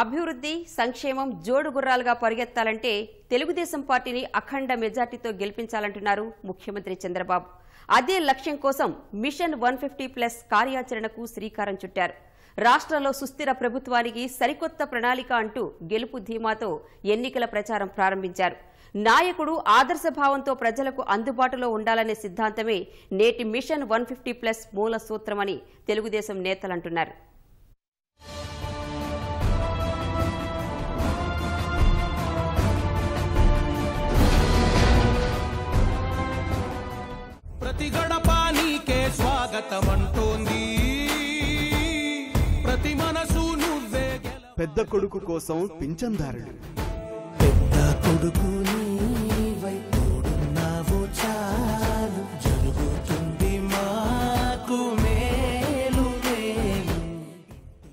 అభివృద్ధి సంక్షేమం జోడు గుర్రాలుగా పరిగెత్తాలంటే తెలుగుదేశం పార్టీని అఖండ మెజార్టీతో గెలిపించాలంటున్నారు ముఖ్యమంత్రి చంద్రబాబు. అదే లక్ష్యం కోసం మిషన్ వన్ ఫిఫ్టీ ప్లస్ కార్యాచరణకు శ్రీకారం చుట్టారు. రాష్ట్రంలో సుస్థిర ప్రభుత్వానికి సరికొత్త ప్రణాళిక అంటూ గెలుపు ధీమాతో ఎన్నికల ప్రచారం ప్రారంభించారు. నాయకుడు ఆదర్శభావంతో ప్రజలకు అందుబాటులో ఉండాలనే సిద్ధాంతమే నేటి మిషన్ వన్ ఫిఫ్టీ ప్లస్ మూల సూత్రమని తెలుగుదేశం నేతలంటున్నారు. పెద్ద కొడుకు కోసం పింఛన్దారుడు పెద్ద కొడుకు చాలు. జరుగుతుంది మాకు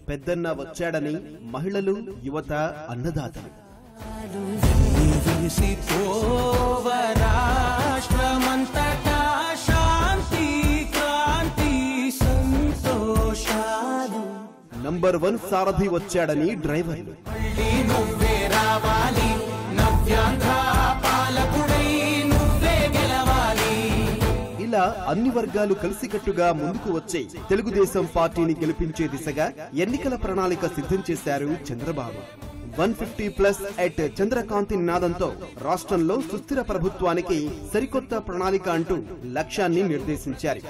పెద్దన్న వచ్చాడని మహిళలు యువత అన్నదాతలు. నెంబర్ వన్ సారథి వచ్చాడని డ్రైవర్లు ఇలా అన్ని వర్గాలు కలిసికట్టుగా ముందుకు వచ్చే తెలుగుదేశం పార్టీని గెలిపించే దిశగా ఎన్నికల ప్రణాళిక సిద్ధం చేశారు Chandrababu. One fifty plus at చంద్రకాంతి నినాదంతో రాష్ట్రంలో సుస్థిర ప్రభుత్వానికి సరికొత్త ప్రణాళిక అంటూ లక్ష్యాన్ని నిర్దేశించారు.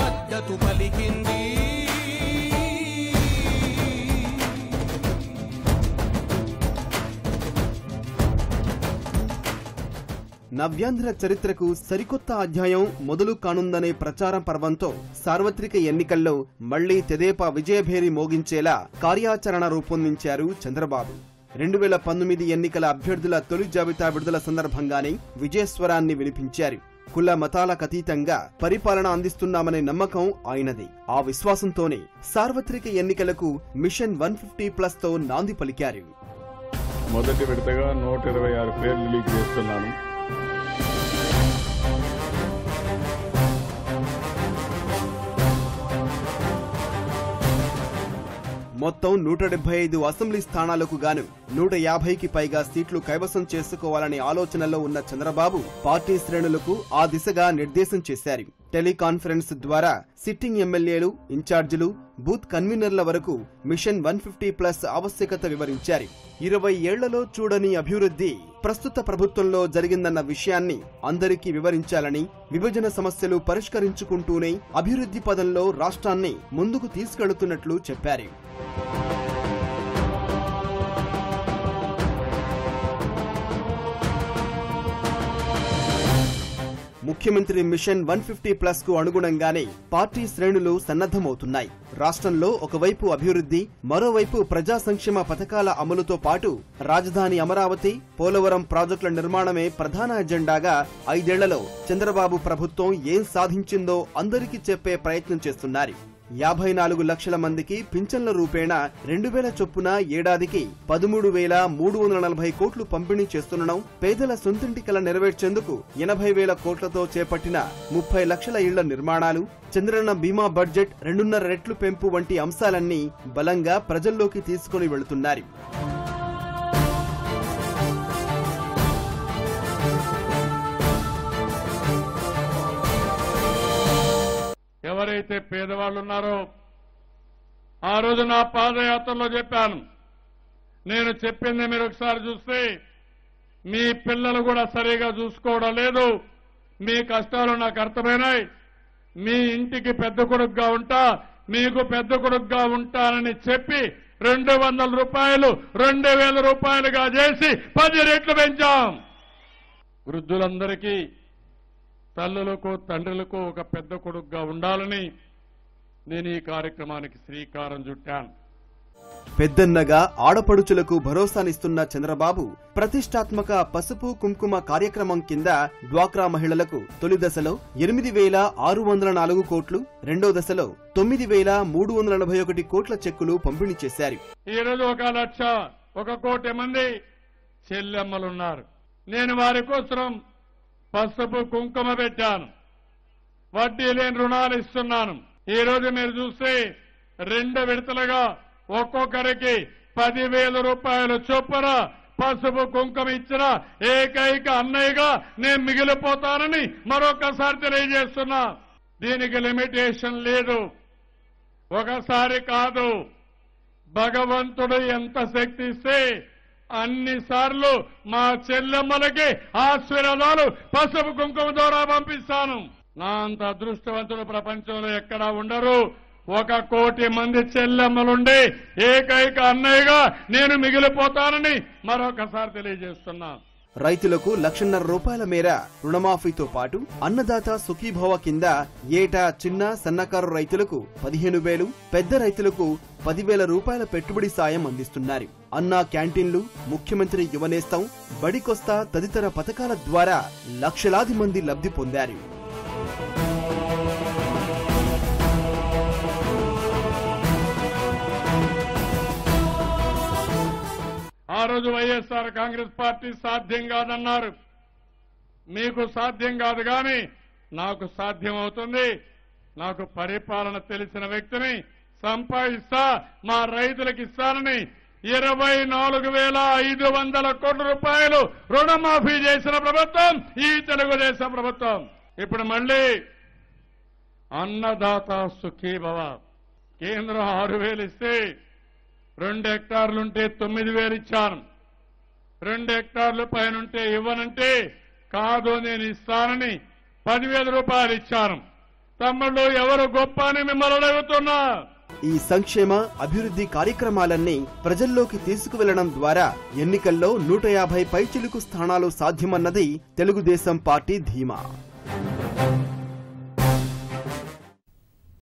మద్దతు పలికింది నవ్యాంధ్ర చరిత్రకు సరికొత్త అధ్యాయం మొదలు కానుందనే ప్రచారం పర్వంతో సార్వత్రిక ఎన్నికల్లో మళ్ళీ తెదేపా విజయభేరి మోగించేలా కార్యాచరణ రూపొందించారు చంద్రబాబు. రెండు వేల పంతొమ్మిది ఎన్నికల అభ్యర్థుల తొలి జాబితా విడుదల సందర్భంగానే విజయస్వరాన్ని వినిపించారు. కుల మతాలకు అతీతంగా పరిపాలన అందిస్తున్నామనే నమ్మకం ఆయనది. ఆ విశ్వాసంతోనే సార్వత్రిక ఎన్నికలకు మిషన్ వన్ ఫిఫ్టీ ప్లస్తో నాంది పలికారు. మొదటి విడతగా నూట ఇరవై ఆరు పేర్లు లీక్ చేస్తున్నాను. మొత్తం నూట డెబ్బై ఐదు అసెంబ్లీ స్థానాలకు గాను నూట యాభైకి పైగా సీట్లు కైవసం చేసుకోవాలనే ఆలోచనలో ఉన్న చంద్రబాబు పార్టీ శ్రేణులకు ఆ దిశగా నిర్దేశం చేశారు. టెలికాన్ఫరెన్స్ ద్వారా సిట్టింగ్ ఎమ్మెల్యేలు ఇన్ఛార్జీలు బూత్ కన్వీనర్ల వరకు మిషన్ వన్ ఫిఫ్టీ ప్లస్ ఆవశ్యకత వివరించారు. ఇరవై ఏళ్ళలో చూడని అభివృద్ధి ప్రస్తుత ప్రభుత్వంలో జరిగిందన్న విషయాన్ని అందరికీ వివరించాలని విభజన సమస్యలు పరిష్కరించుకుంటూనే అభివృద్ధి పదంలో రాష్ట్రాన్ని ముందుకు తీసుకెళుతున్నట్లు చెప్పారు. ముఖ్యమంత్రి మిషన్ వన్ ఫిఫ్టీ ప్లస్కు అనుగుణంగానే పార్టీ శ్రేణులు సన్నద్దమవుతున్నాయి రాష్ట్రంలో ఒకవైపు అభివృద్ధి మరోవైపు ప్రజా సంక్షేమ పథకాల అమలుతో పాటు రాజధాని అమరావతి పోలవరం ప్రాజెక్టుల నిర్మాణమే ప్రధాన ఎజెండాగా ఐదేళ్ళలో చంద్రబాబు ప్రభుత్వం ఏం సాధించిందో అందరికీ చెప్పే ప్రయత్నం చేస్తున్నారు. యాభై నాలుగు లక్షల మందికి పింఛన్ల రూపేణ రెండు వేల చొప్పున ఏడాదికి పదమూడు వేల మూడు వందల నలభై కోట్లు పంపిణీ చేస్తుండడం పేదల సొంతింటి కల నెరవేర్చేందుకు ఎనభై వేల కోట్లతో చేపట్టిన ముప్పై లక్షల ఇళ్ళ నిర్మాణాలు చంద్రన్న బీమా బడ్జెట్ రెండున్నర రెట్లు పెంపు వంటి అంశాలన్నీ బలంగా ప్రజల్లోకి తీసుకుని వెళుతున్నారు ఎవరైతే పేదవాళ్ళు ఉన్నారో ఆ రోజు నా పాదయాత్రలో చెప్పాను. నేను చెప్పింది మీరు ఒకసారి చూస్తే మీ పిల్లలు కూడా సరిగా చూసుకోవడం లేదు. మీ కష్టాలు నాకు అర్థమైనాయి. మీ ఇంటికి పెద్ద కొడుకుగా ఉంటా మీకు పెద్ద కొడుకుగా ఉంటానని చెప్పి రెండు వందల రూపాయలు రెండు వేల రూపాయలుగా చేసి పది రెట్లు పెంచాం. వృద్ధులందరికీ తల్లులకు తండ్రులకు ఒక పెద్ద కొడుకుగా ఉండాలని నేను ఈ కార్యక్రమానికి శ్రీకారం చుట్టాను. పెద్దన్నగా ఆడపడుచులకు భరోసానిస్తున్న చంద్రబాబు ప్రతిష్టాత్మక పసుపు కుంకుమ కార్యక్రమం కింద డ్వాక్రా మహిళలకు తొలి దశలో ఎనిమిది వేల ఆరు వందల నాలుగు కోట్లు రెండో దశలో తొమ్మిది వేల మూడు వందల నలభై ఒకటి కోట్ల చెక్కులు పంపిణీ చేశారు. ఈ రోజు ఒక లక్ష ఒక కోటి మంది చెల్లెమ్మలున్నారు. నేను వారి కోసం పసుపు కుంకుమ పెట్టాను. వడ్డీ లేని రుణాలు ఇస్తున్నాను. ఈ రోజు మీరు చూస్తే రెండు విడతలుగా ఒక్కొక్కరికి పదివేల రూపాయలు చొప్పున పసుపు కుంకుమ ఇచ్చిన ఏకైక అన్నయ్యగా నేను మిగిలిపోతానని మరొకసారి తెలియజేస్తున్నా. దీనికి లిమిటేషన్ లేదు. ఒకసారి కాదు భగవంతుడు ఎంత శక్తి ఇస్తే అన్నిసార్లు మా చెల్లెమ్మలకి ఆశీర్వాదాలు పసుపు కుంకుమ ద్వారా పంపిస్తాను. నా అంత అదృష్టవంతుడు ప్రపంచంలో ఎక్కడా ఉండరు. ఒక కోటి మంది చెల్లెమ్మలుండే ఏకైక అన్నయ్యగా నేను మిగిలిపోతానని మరొకసారి తెలియజేస్తున్నా. రైతులకు లక్షన్నర రూపాయల మేర రుణమాఫీతో పాటు అన్నదాత సుఖీభవ కింద ఏటా చిన్న సన్నకారు రైతులకు పదిహేను వేలు పెద్ద రైతులకు పదివేల రూపాయల పెట్టుబడి సాయం అందిస్తున్నారు. అన్నా క్యాంటీన్లు ముఖ్యమంత్రి యువనేస్తం బడికొస్తా తదితర పథకాల ద్వారా లక్షలాది మంది లబ్ధి పొందారు. ఆ రోజు వైఎస్ఆర్ కాంగ్రెస్ పార్టీ సాధ్యం కాదన్నారు. మీకు సాధ్యం కాదు కానీ నాకు సాధ్యం అవుతుంది నాకు పరిపాలన తెలిసిన వ్యక్తిని సంపాదిస్తా మా రైతులకు ఇస్తానని ఇరవై నాలుగు వేల ఐదు వందల కోట్ల రూపాయలు రుణమాఫీ చేసిన ప్రభుత్వం ఈ తెలుగుదేశం ప్రభుత్వం. ఇప్పుడు మళ్ళీ అన్నదాత సుఖీభవ కేంద్రం ఆరు వేలు ఇస్తే రెండు హెక్టార్లుంటే తొమ్మిది వేలు ఇచ్చాను. రెండు హెక్టార్లు పైనుంటే ఇవ్వనంటే కాదు నేను ఇస్తానని పదివేల రూపాయలు ఇచ్చాను. తమ్ముళ్ళు ఎవరు గొప్ప అని మిమ్మల్ని అడుగుతున్నా ఈ సంక్షేమ అభివృద్ధి కార్యక్రమాలన్నీ ప్రజల్లోకి తీసుకువెళ్ళడం ద్వారా ఎన్నికల్లో నూట యాభై పైచిలుకు స్థానాలు సాధ్యమన్నది తెలుగుదేశం పార్టీ ధీమా.